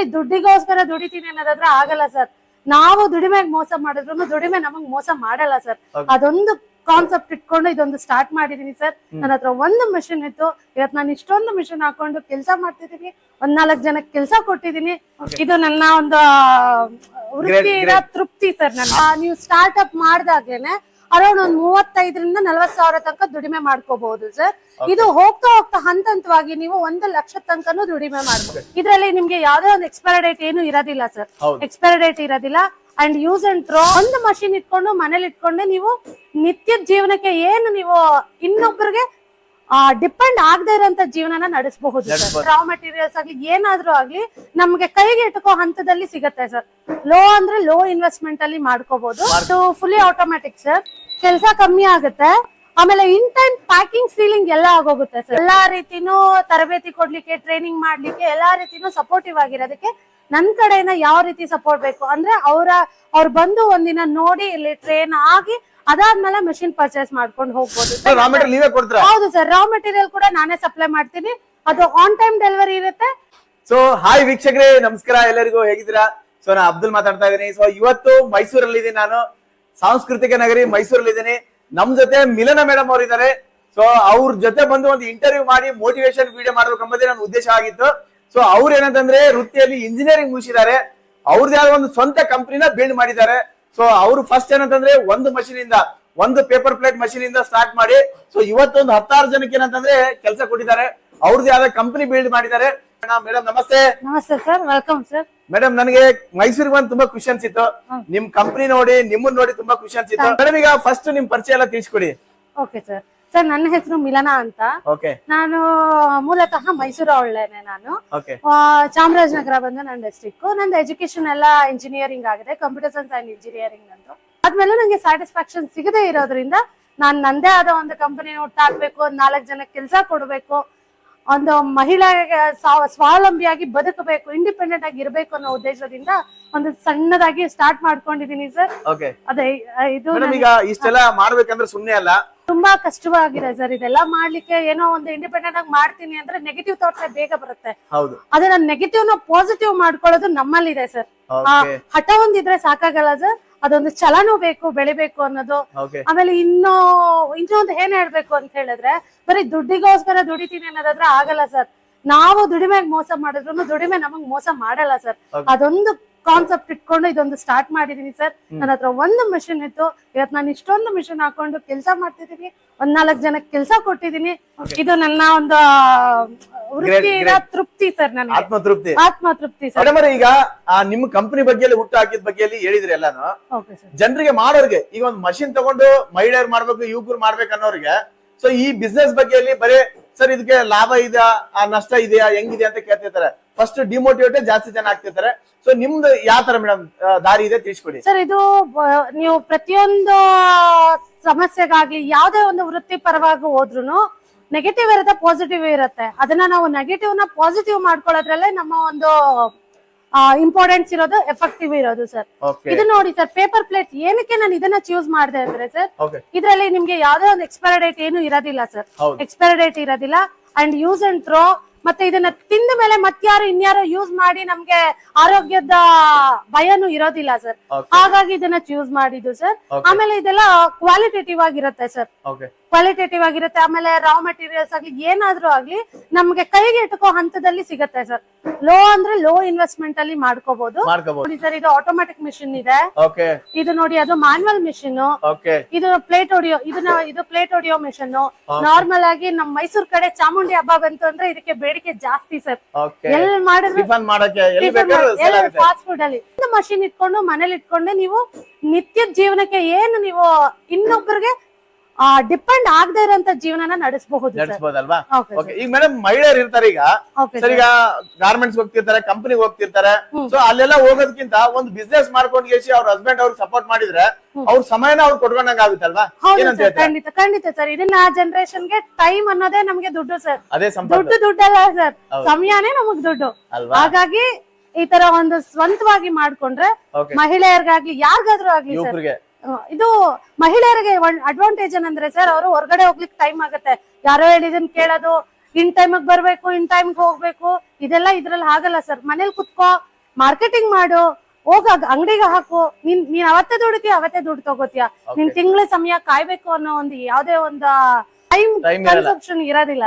ಬರೀ ದುಡ್ಡಿಗೋಸ್ಕರ ದುಡಿತೀನಿ ಅನ್ನೋದಾದ್ರೆ ಆಗಲ್ಲ ಸರ್. ನಾವು ದುಡಿಮೆಗ್ ಮೋಸ ಮಾಡಿದ್ರು ದುಡಿಮೆ ನಮಗ್ ಮೋಸ ಮಾಡಲ್ಲ ಸರ್. ಅದೊಂದು ಕಾನ್ಸೆಪ್ಟ್ ಇಟ್ಕೊಂಡು ಇದೊಂದು ಸ್ಟಾರ್ಟ್ ಮಾಡಿದೀನಿ ಸರ್. ನನ್ನ ಹತ್ರ ಒಂದು ಮಿಷನ್ ಇತ್ತು. ಇವತ್ ನಾನು ಇಷ್ಟೊಂದು ಮಿಷನ್ ಹಾಕೊಂಡು ಕೆಲಸ ಮಾಡ್ತಿದೀನಿ. ಒಂದ್ ನಾಲ್ಕ್ ಜನಕ್ಕೆ ಕೆಲಸ ಕೊಟ್ಟಿದೀನಿ. ಇದು ನನ್ನ ಒಂದು ವೃತ್ತಿಯ ತೃಪ್ತಿ ಸರ್. ನನ್ನ ನೀವು ಸ್ಟಾರ್ಟ್ ಅಪ್ ಮಾಡ್ದಾಗ್ಲೇನೆ ಅರೌಂಡ್ ಒಂದ್ ಮೂವತ್ತೈದರಿಂದ ನಲವತ್ ಸಾವಿರ ತನಕ ದುಡಿಮೆ ಮಾಡ್ಕೋಬಹುದು ಸರ್ ಇದು ಹೋಗ್ತಾ ಹೋಗ್ತಾ ಹಂತ ಹಂತವಾಗಿ ನೀವು ಒಂದು ಲಕ್ಷ ತನಕನೂ ದುಡಿಮೆ ಮಾಡ್ಬೋದು. ಇದ್ರಲ್ಲಿ ನಿಮ್ಗೆ ಯಾವ್ದೇ ಒಂದು ಎಕ್ಸ್ಪೈರ್ ಡೇಟ್ ಏನು ಇರೋದಿಲ್ಲ ಸರ್ ಎಕ್ಸ್ಪೈರ್ ಡೇಟ್ ಇರೋದಿಲ್ಲ. ಅಂಡ್ ಯೂಸ್ ಅಂಡ್ ಥ್ರೋ ಒಂದು ಮಷಿನ್ ಇಟ್ಕೊಂಡು ಮನೇಲಿ ಇಟ್ಕೊಂಡೆ ನೀವು ನಿತ್ಯದ ಜೀವನಕ್ಕೆ ಏನು ನೀವು ಇನ್ನೊಬ್ಬರಿಗೆ ಡಿಪೆಂಡ್ ಆಗದೆ ಇರೋಂತ ಜೀವನನ ನಡೆಸಬಹುದು. ರಾ ಮೆಟೀರಿಯಲ್ಸ್ ಆಗ್ಲಿ ಏನಾದ್ರೂ ಆಗ್ಲಿ ನಮ್ಗೆ ಕೈಗೆ ಇಟ್ಕೋ ಹಂತದಲ್ಲಿ ಸಿಗತ್ತೆ ಸರ್ ಲೋ ಅಂದ್ರೆ ಲೋ ಇನ್ವೆಸ್ಟ್ಮೆಂಟ್ ಅಲ್ಲಿ ಮಾಡ್ಕೋಬಹುದು. ಫುಲ್ಲಿ ಆಟೋಮ್ಯಾಟಿಕ್ ಸರ್ ಕೆಲಸ ಕಮ್ಮಿ ಆಗುತ್ತೆ. ಆಮೇಲೆ ಇನ್ ಟೈಮ್ ಪ್ಯಾಕಿಂಗ್ ಸೀಲಿಂಗ್ ಎಲ್ಲ ಆಗೋಗುತ್ತೆ ಸರ್. ಎಲ್ಲಾ ರೀತಿನೂ ತರಬೇತಿ ಕೊಡ್ಲಿಕ್ಕೆ ಟ್ರೈನಿಂಗ್ ಮಾಡ್ಲಿಕ್ಕೆ ಎಲ್ಲಾ ರೀತಿನೂ ಸಪೋರ್ಟಿವ್ ಆಗಿರೋದಕ್ಕೆ ನನ್ ಕಡೆಯಿಂದ ಯಾವ ರೀತಿ ಸಪೋರ್ಟ್ ಬೇಕು ಅಂದ್ರೆ ಅವರ ಅವ್ರ ಬಂದು ಒಂದಿನ ನೋಡಿ ಇಲ್ಲಿ ಟ್ರೈನ್ ಆಗಿ ಅದಾದ್ಮೇಲೆ ಮೆಷಿನ್ ಪರ್ಚೇಸ್ ಮಾಡ್ಕೊಂಡು ಹೋಗ್ಬೋದು. ಹೌದು ಸರ್ ರಾ ಮೆಟೀರಿಯಲ್ ಕೂಡ ನಾನೇ ಸಪ್ಲೈ ಮಾಡ್ತೀನಿ. ಅದು ಆನ್ ಟೈಮ್ ಡೆಲಿವರಿ ಇರುತ್ತೆ. ಸೊ ಹಾಯ್ ವೀಕ್ಷಕರೇ ನಮಸ್ಕಾರ ಎಲ್ಲರಿಗೂ ಹೇಗಿದ್ದೀರಾ? ಸೊ ನಾ ಅಬ್ದುಲ್ ಮಾತಾಡ್ತಾ ಇದ್ದೀನಿ. ಸೊ ಇವತ್ತು ಮೈಸೂರಲ್ಲಿ ಇದ್ದೀನಿ ನಾನು. ಸಾಂಸ್ಕೃತಿಕ ನಗರಿ ಮೈಸೂರಲ್ಲಿ ಇದ್ದೀನಿ ನಮ್ ಜೊತೆ ಮಿಲನ ಮೇಡಮ್ ಅವರು ಇದ್ದಾರೆ ಸೊ ಅವ್ರ ಜೊತೆ ಬಂದು ಒಂದು ಇಂಟರ್ವ್ಯೂ ಮಾಡಿ ಮೋಟಿವೇಶನ್ ವಿಡಿಯೋ ಮಾಡ್ಬೇಕಂಬುದೇ ನನ್ನ ಉದ್ದೇಶ ಆಗಿತ್ತು. ಸೊ ಅವ್ರು ಏನಂತಂದ್ರೆ ವೃತ್ತಿಯಲ್ಲಿ ಇಂಜಿನಿಯರಿಂಗ್ ಮುಗಿಸಿದ್ದಾರೆ. ಅವ್ರದ್ದು ಆದ ಒಂದು ಸ್ವಂತ ಕಂಪನಿನ ಬಿಲ್ಡ್ ಮಾಡಿದ್ದಾರೆ. ಸೊ ಅವ್ರು ಫಸ್ಟ್ ಏನಂತಂದ್ರೆ ಒಂದು ಮಷೀನ್ ಇಂದ, ಒಂದು ಪೇಪರ್ ಪ್ಲೇಟ್ ಮಷೀನ್ ಇಂದ ಸ್ಟಾರ್ಟ್ ಮಾಡಿ ಸೊ ಇವತ್ತೊಂದು ಹತ್ತಾರು ಜನಕ್ಕೆ ಏನಂತಂದ್ರೆ ಕೆಲಸ ಕೊಟ್ಟಿದ್ದಾರೆ. ಅವ್ರದೇ ಆದ ಕಂಪನಿ ಬಿಲ್ಡ್ ಮಾಡಿದ್ದಾರೆ. ಮೇಡಮ್ ನಮಸ್ತೆ. ನಮಸ್ತೆ ಸರ್ ವೆಲ್ಕಮ್ ಸರ್. ಮೇಡಮ್ ನನಗೆ ಮೈಸೂರಿಗೆ ಬಂದು ತುಂಬಾ ಖುಷಿ ಅನ್ಸಿತ್ತು. ನಿಮ್ ಕಂಪನಿ ನೋಡಿ ನಿಮ್ಮನ್ನ ನೋಡಿ ತುಂಬಾ ಖುಷಿ ಅನ್ಸಿತ್ತು. ಮೇಡಮ್ ಈಗ ಫಸ್ಟ್ ನಿಮ್ ಪರಿಚಯ ಎಲ್ಲ ತಿಳಿಸ್ಕೊಡಿ. ಓಕೆ ಸರ್ ಸರ್ ನನ್ನ ಹೆಸರು ಮಿಲನಾ ಅಂತ. ನಾನು ಮೂಲತಃ ಮೈಸೂರು ಅವಳೇನೆ ನಾನು. ಚಾಮರಾಜನಗರ ಬಂದು ನನ್ನ ಡಿಸ್ಟ್ರಿಕ್ಟ್ ನಂದು ಎಜುಕೇಶನ್ ಎಲ್ಲ ಇಂಜಿನಿಯರಿಂಗ್ ಆಗಿದೆ ಕಂಪ್ಯೂಟರ್ ಸೈನ್ಸ್ ಅಂಡ್ ಇಂಜಿನಿಯರಿಂಗ್ ನಂದು. ಆದ್ಮೇಲೆ ನಂಗೆ ಸ್ಯಾಟಿಸ್ಫ್ಯಾಕ್ಷನ್ ಸಿಗದೆ ಇರೋದ್ರಿಂದ ನಾನ್ ನಂದೇ ಆದ ಒಂದು ಕಂಪನಿ ಒಂದ್ ನಾಲ್ಕು ಜನಕ್ಕೆ ಕೆಲಸ ಕೊಡ್ಬೇಕು ಒಂದು ಮಹಿಳೆಗೆ ಸ್ವ- ಸ್ವಾವಲಂಬಿಯಾಗಿ ಬದುಕಬೇಕು ಇಂಡಿಪೆಂಡೆಂಟ್ ಆಗಿ ಇರಬೇಕು ಅನ್ನೋ ಉದ್ದೇಶದಿಂದ ಒಂದು ಸಣ್ಣದಾಗಿ ಸ್ಟಾರ್ಟ್ ಮಾಡ್ಕೊಂಡಿದೀನಿ ಸರ್ ಓಕೆ ಅದೇ ಇದು ಮೇಡಮ್ ಈಗ ಇಷ್ಟೆಲ್ಲ ಮಾಡ್ಬೇಕಂದ್ರೆ ಸುಮ್ನೆ ಅಲ್ಲ. ತುಂಬಾ ಕಷ್ಟವಾಗಿದೆ ಸರ್ ಇದೆಲ್ಲ ಮಾಡ್ಲಿಕ್ಕೆ ಏನೋ ಒಂದು ಇಂಡಿಪೆಂಡೆಂಟ್ ಆಗಿ ಮಾಡ್ತೀನಿ ಅಂದ್ರೆ ನೆಗೆಟಿವ್ ಥಾಟ್ಸ್ ಬೇಗ ಬರುತ್ತೆ. ಹೌದು. ಅದೇ ನಾನು ನೆಗೆಟಿವ್ನ ಪಾಸಿಟಿವ್ ಮಾಡ್ಕೊಳ್ಳೋದು ನಮ್ಮಲ್ಲಿದೆ ಸರ್ ಹಠ ಒಂದಿದ್ರೆ ಸಾಕಾಗಲ್ಲ ಸರ್ ಅದೊಂದು ಛಲನೂ ಬೇಕು ಬೆಳಿಬೇಕು ಅನ್ನೋದು. ಆಮೇಲೆ ಇನ್ನೂ ಇನ್ನೊಂದು ಏನ್ ಹೇಳ್ಬೇಕು ಅಂತ ಹೇಳಿದ್ರೆ ಬರೀ ದುಡ್ಡಿಗೋಸ್ಕರ ದುಡಿತೀನಿ ಅನ್ನೋದಾದ್ರೆ ಆಗಲ್ಲ ಸರ್. ನಾವು ದುಡಿಮೆಗ್ ಮೋಸ ಮಾಡಿದ್ರು ದುಡಿಮೆ ನಮಗ್ ಮೋಸ ಮಾಡಲ್ಲ ಸರ್. ಅದೊಂದು ಕಾನ್ಸೆಪ್ಟ್ ಇಟ್ಕೊಂಡು ಇದೊಂದು ಸ್ಟಾರ್ಟ್ ಮಾಡಿದೀನಿ ಸರ್ ನನ್ನ ಹತ್ರ ಒಂದು ಮಿಷನ್ ಇತ್ತು. ಇವತ್ತು ನಾನು ಇಷ್ಟೊಂದು ಮಿಷನ್ ಹಾಕೊಂಡು ಕೆಲಸ ಮಾಡ್ತಿದ್ದೀನಿ ಒಂದ್ ನಾಲ್ಕು ಜನಕ್ಕೆ ಕೆಲಸ ಕೊಟ್ಟಿದೀನಿ. ಇದು ನನ್ನ ಒಂದು ವೃತ್ತಿಯ. ತೃಪ್ತಿ ಸರ್ ನನ್ನ ಆತ್ಮ ತೃಪ್ತಿ ಆತ್ಮ ತೃಪ್ತಿ ಸರ್ ಮೇಡಮ್ ಈಗ ಆ ನಿಮ್ಮ ಕಂಪನಿ ಬಗ್ಗೆ ಹುಟ್ಟು ಹಾಕಿದ ಬಗ್ಗೆ ಹೇಳಿದ್ರಿ ಎಲ್ಲಾನು. ಜನರಿಗೆ ಮಾಡೋರ್ಗೆ ಈಗ ಒಂದು ಮಷಿನ್ ತಗೊಂಡು ಮಹಿಳೆಯರು ಮಾಡ್ಬೇಕು ಯುವಕರು ಮಾಡ್ಬೇಕು ಅನ್ನೋರಿಗೆ ಸೊ ಈ ಬಿಸ್ನೆಸ್ ಬಗ್ಗೆ ಬರೀ ಸರ್ ಇದಕ್ಕೆ ಲಾಭ ಇದೆಯಾ ಆ ನಷ್ಟ ಇದೆಯಾ ಹೆಂಗಿದೆ ಅಂತ ಕೇಳ್ತಿರ್ತಾರೆ. ಫಸ್ಟ್ ಡಿಮೋಟಿವೇಟ್ ಜಾಸ್ತಿ ಜನ ಆಗ್ತಿರ್ತಾರೆ. ಸೊ ನಿಮ್ದು ಯಾವ ತರ ಮೇಡಮ್ ದಾರಿ ಇದೆ ತಿಳಿಸ್ಕೊಡಿ. ಸರ್ ಇದು ನೀವು ಪ್ರತಿಯೊಂದು ಸಮಸ್ಯೆಗಾಗ್ಲಿ ಯಾವ್ದೇ ಒಂದು ವೃತ್ತಿ ಪರವಾಗಿ ಹೋದ್ರು ನೆಗೆಟಿವ್ ಇರುತ್ತೆ ಪಾಸಿಟಿವ್ ಇರುತ್ತೆ. ಅದನ್ನ ನಾವು ನೆಗೆಟಿವ್ನ ಪಾಸಿಟಿವ್ ಮಾಡ್ಕೊಳ್ಳೋದ್ರಲ್ಲೇ ನಮ್ಮ ಒಂದು ಇಂಪಾರ್ಟೆನ್ಸ್ ಇರೋದು ಎಫೆಕ್ಟಿವ್ ಇರೋದು ಸರ್ ಇದು ನೋಡಿ ಸರ್ ಪೇಪರ್ ಪ್ಲೇಟ್ ಏನಕ್ಕೆ ನಾನು ಇದನ್ನ ಚೂಸ್ ಮಾಡಿದೆ ಅಂದ್ರೆ ಸರ್ ಇದರಲ್ಲಿ ನಿಮ್ಗೆ ಯಾವ್ದೇ ಒಂದು ಎಕ್ಸ್ಪೈರ್ ಡೇಟ್ ಏನು ಇರೋದಿಲ್ಲ ಸರ್ ಎಕ್ಸ್ಪೈರಿ ಡೇಟ್ ಇರೋದಿಲ್ಲ. ಅಂಡ್ ಯೂಸ್ ಅಂಡ್ ಥ್ರೋ ಮತ್ತೆ ಇದನ್ನ ತಿಂದ ಮೇಲೆ ಮತ್ಯಾರು ಇನ್ಯಾರೋ ಯೂಸ್ ಮಾಡಿ ನಮ್ಗೆ ಆರೋಗ್ಯದ ಭಯನು ಇರೋದಿಲ್ಲ ಸರ್ ಹಾಗಾಗಿ ಇದನ್ನ ಚೂಸ್ ಮಾಡಿದ್ದು ಸರ್ ಆಮೇಲೆ ಇದೆಲ್ಲ ಕ್ವಾಲಿಟೇಟಿವ್ ಆಗಿರುತ್ತೆ ಸರ್ ಕ್ವಾಲಿಟೇಟಿವ್ ಆಗಿರುತ್ತೆ ಆಮೇಲೆ ರಾ ಮೆಟೀರಿಯಲ್ಸ್ ಆಗ್ಲಿ ಏನಾದ್ರೂ ಆಗ್ಲಿ ನಮ್ಗೆ ಕೈಗೆ ಇಟ್ಕೋ ಹಂತದಲ್ಲಿ ಸಿಗತ್ತೆ ಸರ್. ಲೋ ಅಂದ್ರೆ ಲೋ ಇನ್ವೆಸ್ಟ್ಮೆಂಟ್ ಅಲ್ಲಿ ಮಾಡ್ಕೋಬಹುದು ನೋಡಿ ಸರ್ ಇದು ಆಟೋಮ್ಯಾಟಿಕ್ ಮಿಷಿನ್ ಇದೆ. ಇದು ನೋಡಿ ಅದು ಮ್ಯಾನ್ಯಲ್ ಮಿಷಿನ್ ಇದು ಪ್ಲೇಟ್ ಹೊಡಿಯೋ ಇದನ್ನ ಇದು ಪ್ಲೇಟ್ ಹೊಡಿಯೋ ಮಿಷಿನ್ ನಾರ್ಮಲ್ ಆಗಿ ನಮ್ ಮೈಸೂರ್ ಕಡೆ ಚಾಮುಂಡಿ ಹಬ್ಬ ಬಂತು ಅಂದ್ರೆ ಇದಕ್ಕೆ ಬೇಡಿಕೆ ಜಾಸ್ತಿ ಸರ್. ಎಲ್ ಮಾಡಿದ್ರು ಫಾಸ್ಟ್ ಫುಡ್ ಅಲ್ಲಿ. ಮಷಿನ್ ಇಟ್ಕೊಂಡು ಮನೇಲಿ ಇಟ್ಕೊಂಡು ನೀವು ನಿತ್ಯ ಜೀವನಕ್ಕೆ ಏನು ನೀವು ಇನ್ನೊಬ್ಬರಿಗೆ ಡಿಪೆಂಡ್ ಆಗದೆ ಇರೋಂತ ಜೀವನನ ನಡೆಸಬಹುದು ನಡೆಸಬಹುದಲ್ವಾ ಓಕೆ ಈಗ ಮೇಡಮ್ ಮಹಿಳೆಯರು ಇರ್ತಾರೆ ಈಗ. ಸರಿ ಈಗ ಗಾರ್ಮೆಂಟ್ಸ್ ಹೋಗ್ತಿರ್ತಾರೆ ಕಂಪನಿಗೆ ಹೋಗ್ತಿರ್ತಾರೆ. ಸೊ ಅಲ್ಲೆಲ್ಲ ಹೋಗೋದಕ್ಕಿಂತ ಒಂದು ಬಿಸ್ನೆಸ್ ಮಾಡ್ಕೊಂಡು ಗೆಸಿ ಅವ್ರ ಹಸ್ಬೆಂಡ್ ಅವ್ರಿಗೆ ಸಪೋರ್ಟ್ ಮಾಡಿದ್ರೆ ಅವ್ರ ಸಮಯನ ಅವ್ರು ಕೊಡ್ಕೊಂಡಂಗ ಆಗುತ್ತಲ್ವಾ? ಖಂಡಿತ ಖಂಡಿತ ಸರ್. ಇದನ್ನ ಜನರೇಷನ್ಗೆ ಟೈಮ್ ಅನ್ನೋದೇ ನಮ್ಗೆ ದುಡ್ಡು ಸರ್. ಅದೇ ದುಡ್ಡು ದುಡ್ಡಲ್ಲ ಸರ್. ಸಮಯನೇ ನಮಗ್ ದುಡ್ಡು. ಅಲ್ವಾ? ಹಾಗಾಗಿ ಈ ತರ ಒಂದು ಸ್ವಂತವಾಗಿ ಮಾಡ್ಕೊಂಡ್ರೆ ಮಹಿಳೆಯರಿಗಾಗ್ಲಿ ಯಾರಿಗಾದ್ರೂ ಆಗ್ಲಿ ಸರ್. ಇದು ಮಹಿಳೆಯರಿಗೆ ಅಡ್ವಾಂಟೇಜ್ ಏನಂದ್ರೆ ಸರ್ ಅವರು ಹೊರಗಡೆ ಹೋಗ್ಲಿಕ್ಕೆ ಟೈಮ್ ಆಗುತ್ತೆ. ಯಾರೋ ಹೇಳಿದನ್ ಕೇಳೋದು ಇನ್ ಟೈಮಿಗೆ ಬರ್ಬೇಕು ಇನ್ ಟೈಮ್ಗೆ ಹೋಗ್ಬೇಕು ಇದೆಲ್ಲ ಇದ್ರಲ್ಲಿ ಆಗಲ್ಲ ಸರ್ ಮನೇಲಿ ಕುತ್ಕೋ ಮಾರ್ಕೆಟಿಂಗ್ ಮಾಡು ಹೋಗ ಅಂಗಡಿಗೆ ಹಾಕು. ನೀನ್ ನೀನ್ ಅವತ್ತೇ ದುಡಿತೀಯ ಅವತ್ತೇ ದುಡ್ಡು ತಗೋತೀಯ? ನಿನ್ ತಿಂಗಳ ಸಮಯ ಕಾಯ್ಬೇಕು ಅನ್ನೋ ಒಂದು ಯಾವ್ದೇ ಒಂದು ಟೈಮ್. ಕನ್ಸಪ್ಷನ್ ಇರೋದಿಲ್ಲ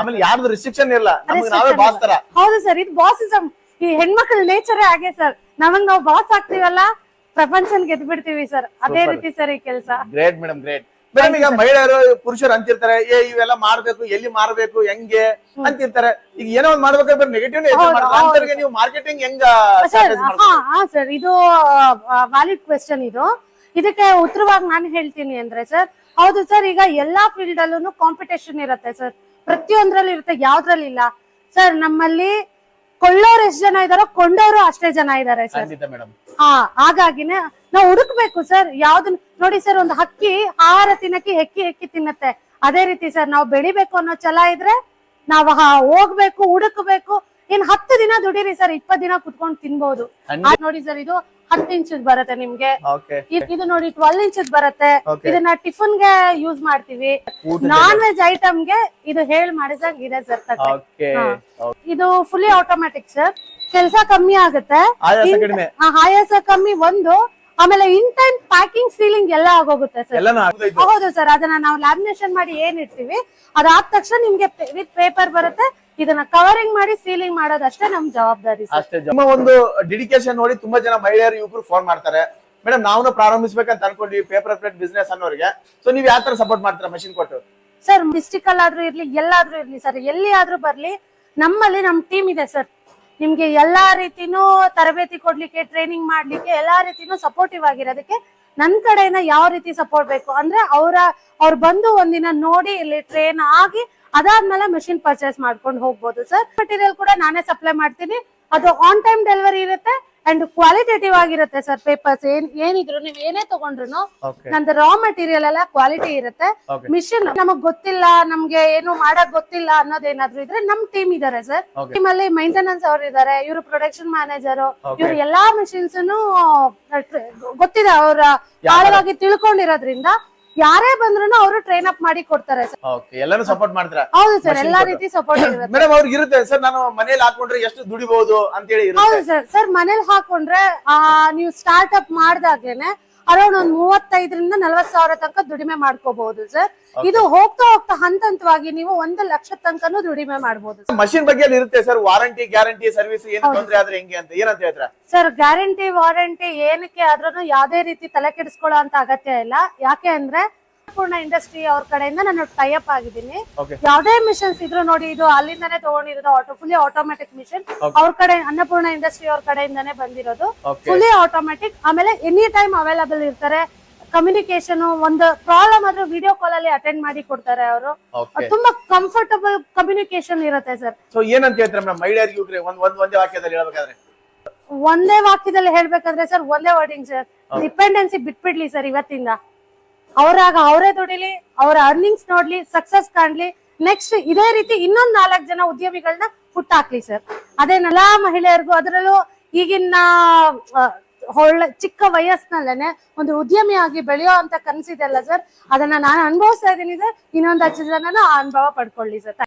ಹೌದು ಸರ್ ಇದು ಬಾಸಿಸಮ್ ಈ ಹೆಣ್ಮಕ್ಳ ನೇಚರೇ ಹಾಗೆ ಸರ್ ನಮಗ್ ನಾವು ಬಾಸ್ ಆಗ್ತೀವಲ್ಲ ಪ್ರಪಂಚನ್ ಗೆದ್ ಬಿಡ್ತೀವಿ ಸರ್. ಅದೇ ರೀತಿ ಸರ್ ಈ ಕೆಲಸ. ಗ್ರೇಟ್ ಮೇಡಮ್ ಗ್ರೇಟ್ ಮೇಡಮ್ ಈಗ ಮಹಿಳೆಯರು ಪುರುಷರು ಅಂತಿರ್ತಾರೆ ಏ ಇವೆಲ್ಲ ಮಾಡ್ಬೇಕು ಎಲ್ಲಿ ಮಾರ್ಬೇಕು ಹೆಂಗೆ? ಅಂತಿರ್ತಾರೆ. ಈಗ ಏನೋ ಒಂದ್ ಮಾಡ್ಬೇಕಾದ್ರೆ ನೆಗೆಟಿವ್ ನೀವು ಮಾರ್ಕೆಟಿಂಗ್ ಹೆಂಗ ಸರ್ ಹಾ ಸರ್ ಇದು ವ್ಯಾಲಿಡ್ ಕ್ವೆಶನ್ ಇದು. ಇದಕ್ಕೆ ಉತ್ತರವಾಗಿ ನಾನು ಹೇಳ್ತೀನಿ ಅಂದ್ರೆ ಸರ್ ಹೌದು ಸರ್ ಈಗ ಎಲ್ಲಾ ಫೀಲ್ಡ್ ಅಲ್ಲೂ ಕಾಂಪಿಟೇಷನ್ ಇರುತ್ತೆ ಸರ್ ಪ್ರತಿಯೊಂದ್ರಲ್ಲಿ ಇರುತ್ತೆ ಯಾವ್ದ್ರಲ್ಲಿ ಇಲ್ಲ. ಸರ್ ನಮ್ಮಲ್ಲಿ ಕೊಳ್ಳೋರು ಎಷ್ಟು ಜನ ಇದಾರೋ ಕೊಂಡೋರು ಅಷ್ಟೇ ಜನ ಇದಾರೆ ಸರ್ ಮೇಡಮ್ ಹಾ ಹಾಗಾಗಿನೇ ನಾವು ಹುಡುಕ್ಬೇಕು ಸರ್. ಯಾವ್ದನ್ ನೋಡಿ ಸರ್ ಒಂದು ಹಕ್ಕಿ ಆಹಾರ ತಿನ್ನಕ್ಕೆ ಹೆಕ್ಕಿ ಹೆಕ್ಕಿ ತಿನ್ನತ್ತೆ. ಅದೇ ರೀತಿ ಸರ್ ನಾವು ಬೆಳಿಬೇಕು ಅನ್ನೋ ಛಲ ಇದ್ರೆ ನಾವು ಹೋಗ್ಬೇಕು ಹುಡುಕ್ಬೇಕು. ಇನ್ ಹತ್ತು ದಿನ ದುಡೀರಿ ಸರ್ ಇಪ್ಪತ್ ದಿನ ಕುತ್ಕೊಂಡು ತಿನ್ಬಹುದು. ನೋಡಿ ಸರ್ ಇದು ಹತ್ತು ಇಂಚದ್ ಬರುತ್ತೆ ನಿಮ್ಗೆ. ಇದು ನೋಡಿ ಟ್ವೆಲ್ ಇಂಚದ್ ಬರುತ್ತೆ. ಇದನ್ನ ಟಿಫನ್ಗೆ ಯೂಸ್ ಮಾಡ್ತೀವಿ ನಾನ್ ವೆಜ್ ಐಟಮ್ಗೆ ಇದು ಹೇಳ್ ಮಾಡಿಸಂಗ್ ಇದೆ ಸರ್ ಇದು ಫುಲ್ಲಿ ಆಟೋಮ್ಯಾಟಿಕ್ ಸರ್ ಕೆಲಸ ಕಮ್ಮಿ ಆಗುತ್ತೆ. ಆಯಾಸ ಇನ್- ಕಡಿಮೆ. ಆಯಾಸ ಕಮ್ಮಿ ಒಂದು ಆಮೇಲೆ ಇನ್ ಟೈಮ್ ಪ್ಯಾಕಿಂಗ್ ಸೀಲಿಂಗ್ ಎಲ್ಲ ಆಗೋಗುತ್ತೆ ಸರ್. ಹೌದು ಸರ್ ಅದನ್ನ ನಾವು ಲ್ಯಾಮಿನೇಷನ್ ಮಾಡಿ ಏನ್ ಇಡ್ತೀವಿ ಅದಾದ ತಕ್ಷಣ ನಿಮ್ಗೆ ವಿತ್ ಪೇಪರ್ ಬರುತ್ತೆ. ಇದನ್ನ ಕವರಿಂಗ್ ಮಾಡಿ ಸೀಲಿಂಗ್ ಮಾಡೋದಷ್ಟೇ ನಮ್ ಜವಾಬ್ದಾರಿ ಅಷ್ಟೇ ನಿಮ್ಮ ಒಂದು ಡೆಡಿಕೇಶನ್ ನೋಡಿ ತುಂಬಾ ಜನ ಮಹಿಳೆಯರು ಯುವಕರು ಫೋನ್ ಮಾಡ್ತಾರೆ. ಮೇಡಮ್ ನಾವು ಪ್ರಾರಂಭಿಸಬೇಕಂತ ಅನ್ಕೊಂಡ್ವಿ ಪೇಪರ್ ಪ್ಲೇಟ್ ಬಿಸ್ನೆಸ್ ಅನ್ನೋರಿಗೆ. ಸೊ ನೀವ್ ಯಾವ ತರ ಸಪೋರ್ಟ್ ಮಾಡ್ತೀರಾ ಮಷಿನ್ ಕೊಟ್ಟು? ಸರ್ ಡಿಸ್ಟಿಕ್ ಅಲ್ಲಾದ್ರೂ ಇರ್ಲಿ ಎಲ್ಲಾದ್ರೂ ಇರ್ಲಿ ಸರ್. ಎಲ್ಲಿ ಆದ್ರೂ ಬರ್ಲಿ ನಮ್ಮಲ್ಲಿ ನಮ್ ಟೀಮ್ ಇದೆ ಸರ್. ನಿಮ್ಗೆ ಎಲ್ಲಾ ರೀತಿನೂ ತರಬೇತಿ ಕೊಡ್ಲಿಕ್ಕೆ ಟ್ರೈನಿಂಗ್ ಮಾಡ್ಲಿಕ್ಕೆ ಎಲ್ಲಾ ರೀತಿನೂ ಸಪೋರ್ಟಿವ್ ಆಗಿರೋದಕ್ಕೆ ನನ್ ಕಡೆಯಿಂದ ಯಾವ ರೀತಿ ಸಪೋರ್ಟ್ ಬೇಕು ಅಂದ್ರೆ ಅವರ, ಅವ್ರು ಬಂದು ಒಂದಿನ ನೋಡಿ ಇಲ್ಲಿ ಟ್ರೈನ್ ಆಗಿ ಅದಾದ್ಮೇಲೆ ಮೆಷಿನ್ ಪರ್ಚೇಸ್ ಮಾಡ್ಕೊಂಡು ಹೋಗ್ಬೋದು ಸರ್ ಮಟೀರಿಯಲ್ ಕೂಡ ನಾನೇ ಸಪ್ಲೈ ಮಾಡ್ತೀನಿ. ಅದು ಆನ್ ಟೈಮ್ ಡೆಲಿವರಿ ಇರುತ್ತೆ. ಅಂಡ್ ಕ್ವಾಲಿಟೇಟಿವ್ ಆಗಿರುತ್ತೆ ಸರ್ ಪೇಪರ್ಸ್ ಏನ್ ಏನಿದ್ರು ನೀವ್ ಏನೇ ತಗೊಂಡ್ರು ನಂದು ರಾ ಮೆಟೀರಿಯಲ್ ಎಲ್ಲ ಕ್ವಾಲಿಟಿ ಇರುತ್ತೆ. ಮಿಷಿನ್ ನಮಗ್ ಗೊತ್ತಿಲ್ಲ ನಮ್ಗೆ ಏನು ಮಾಡಕ್ ಗೊತ್ತಿಲ್ಲ ಅನ್ನೋದೇನಾದ್ರು ಇದ್ರೆ ನಮ್ ಟೀಮ್ ಇದಾರೆ ಸರ್. ಟೀಮ್ ಅಲ್ಲಿ ಮೈಂಟೆನೆನ್ಸ್ ಅವ್ರು ಇದಾರೆ ಇವರು ಪ್ರೊಡಕ್ಷನ್ ಮ್ಯಾನೇಜರ್ ಇವ್ರ ಇವ್ರು ಎಲ್ಲಾ ಮಿಷಿನ್ಸ್ ಗೊತ್ತಿದೆ ಅವ್ರ ಆಳವಾಗಿ ತಿಳ್ಕೊಂಡಿರೋದ್ರಿಂದ. ಯಾರೇ ಬಂದ್ರು ಅವರು ಟ್ರೈನ್ ಅಪ್ ಮಾಡಿ ಕೊಡ್ತಾರೆ ಸರ್. ಓಕೆ ಎಲ್ಲಾನು ಸಪೋರ್ಟ್ ಮಾಡ್ತೀರಾ? ಹೌದು ಸರ್ ಎಲ್ಲಾ ರೀತಿ ಸಪೋರ್ಟ್ ಇರುತ್ತೆ. ಮೇಡಮ್ ಅವ್ರಿಗೆ ಇರುತ್ತೆ. ಸರ್ ನಾನು ಮನೇಲಿ ಹಾಕೊಂಡ್ರೆ ಎಷ್ಟು ದುಡಿಬಹುದು ಅಂತ ಹೇಳಿ ಹೌದು ಸರ್ ಸರ್ ಮನೇಲಿ ಹಾಕೊಂಡ್ರೆ ಆ ನೀವು ಸ್ಟಾರ್ಟ್ ಅಪ್ ಮಾಡ್ದಾಗ್ಲೇನೆ ಅರೌಂಡ್ ಒಂದ್ ಮೂವತ್ತೈದರಿಂದ ನಲ್ವತ್ ಸಾವಿರ ತನಕ ದುಡಿಮೆ ಮಾಡ್ಕೋಬಹುದು ಸರ್ ಇದು ಹೋಗ್ತಾ ಹೋಗ್ತಾ ಹಂತ ಹಂತವಾಗಿ ನೀವು ಒಂದು ಲಕ್ಷ ತನಕನೂ ದುಡಿಮೆ ಮಾಡಬಹುದು ಮಷಿನ್ ಬಗ್ಗೆ ಇರುತ್ತೆ ಸರ್ ವಾರಂಟಿ ಗ್ಯಾರಂಟಿ ಸರ್ವಿಸ್ ಏನು ತೊಂದ್ರೆ ಆದ್ರೆ ಹೆಂಗೆ ಅಂತ? ಏನಂತ ಹೇಳ್ತೀರಾ? ಸರ್ ಗ್ಯಾರಂಟಿ ವಾರಂಟಿ ಏನಕ್ಕೆ ಆದ್ರೂ ಯಾವ್ದೇ ರೀತಿ ತಲೆ ಕೆಡಿಸ್ಕೊಳ್ಳೋ ಅಂತ ಅಗತ್ಯ ಇಲ್ಲ. ಯಾಕೆ ಅಂದ್ರೆ ಪೂರ್ಣ ಇಂಡಸ್ಟ್ರಿ ಅವ್ರ ಕಡೆಯಿಂದ ನಾನು ಟೈಅಪ್ ಆಗಿದ್ದೀನಿ. ಯಾವ್ದೇ ಮಿಷನ್ಸ್ ಇದ್ರು ನೋಡಿ ಇದು ಅಲ್ಲಿಂದಾನೇ ತಗೊಂಡಿರೋದು ಆಟೋ ಫುಲಿ ಆಟೋಮ್ಯಾಟಿಕ್ ಮಿಷನ್. ಅವ್ರ ಕಡೆ ಅನ್ನಪೂರ್ಣ ಇಂಡಸ್ಟ್ರಿ ಅವ್ರ ಕಡೆಯಿಂದಾನೇ ಬಂದಿರೋದು. ಫುಲ್ಲಿ ಆಟೋಮ್ಯಾಟಿಕ್ ಆಮೇಲೆ ಎನಿ ಟೈಮ್ ಅವೈಲಬಲ್ ಇರ್ತಾರೆ. ಕಮ್ಯುನಿಕೇಶನ್ ಒಂದು ಪ್ರಾಬ್ಲಮ್ ಆದ್ರೂ ವಿಡಿಯೋ ಕಾಲ್ ಅಲ್ಲಿ ಅಟೆಂಡ್ ಮಾಡಿ ಕೊಡ್ತಾರೆ ಅವರು. ತುಂಬಾ ಕಂಫರ್ಟಬಲ್ ಕಮ್ಯುನಿಕೇಶನ್ ಇರುತ್ತೆ ಸರ್. ಸೊ ಏನಂತ ಹೇಳ್ತಾರೆ ಮೇಡಮ್ ಮಹಿಳೆಯರಿಗೆ ಯುವಕರಿಗೆ ಒಂದ್ ಒಂದ್ ಒಂದೇ ವಾಕ್ಯದಲ್ಲಿ ಹೇಳ್ಬೇಕಾದ್ರೆ? ಒಂದೇ ವಾಕ್ಯದಲ್ಲಿ ಹೇಳ್ಬೇಕಂದ್ರೆ ಸರ್ ಒಂದೇ ವರ್ಡಿಂಗ್ ಸರ್. ಡಿಪೆಂಡೆನ್ಸಿ ಬಿಟ್ಬಿಡ್ಲಿ ಸರ್ ಇವತ್ತಿಂದ. ಅವ್ರಾಗ ಅವರೇ ದುಡಿಲಿ, ಅವರ ಅರ್ನಿಂಗ್ಸ್ ನೋಡ್ಲಿ ಸಕ್ಸಸ್ ಕಾಣ್ಲಿ. ನೆಕ್ಸ್ಟ್ ಇದೇ ರೀತಿ ಇನ್ನೊಂದ್ ನಾಲ್ಕು ಜನ ಉದ್ಯಮಿಗಳನ್ನ ಹುಟ್ಟಾಕ್ಲಿ ಸರ್ ಅದೇ ಎಲ್ಲಾ ಮಹಿಳೆಯರಿಗೂ ಅದರಲ್ಲೂ ಈಗಿನ ಒಳ್ಳೆ ಚಿಕ್ಕ ವಯಸ್ಸಿನಲ್ಲೇನೆ ಒಂದು ಉದ್ಯಮಿಯಾಗಿ ಬೆಳೆಯೋ ಅಂತ ಕನಸಿದೆಲ್ಲ ಸರ್ ಅದನ್ನ ನಾನು ಅನುಭವಿಸ್ತಾ ಇದ್ದೀನಿ ಸರ್ ಇನ್ನೊಂದು ಹತ್ತು ಜನ ಅನುಭವ ಪಡ್ಕೊಳ್ಳಿ ಸರ್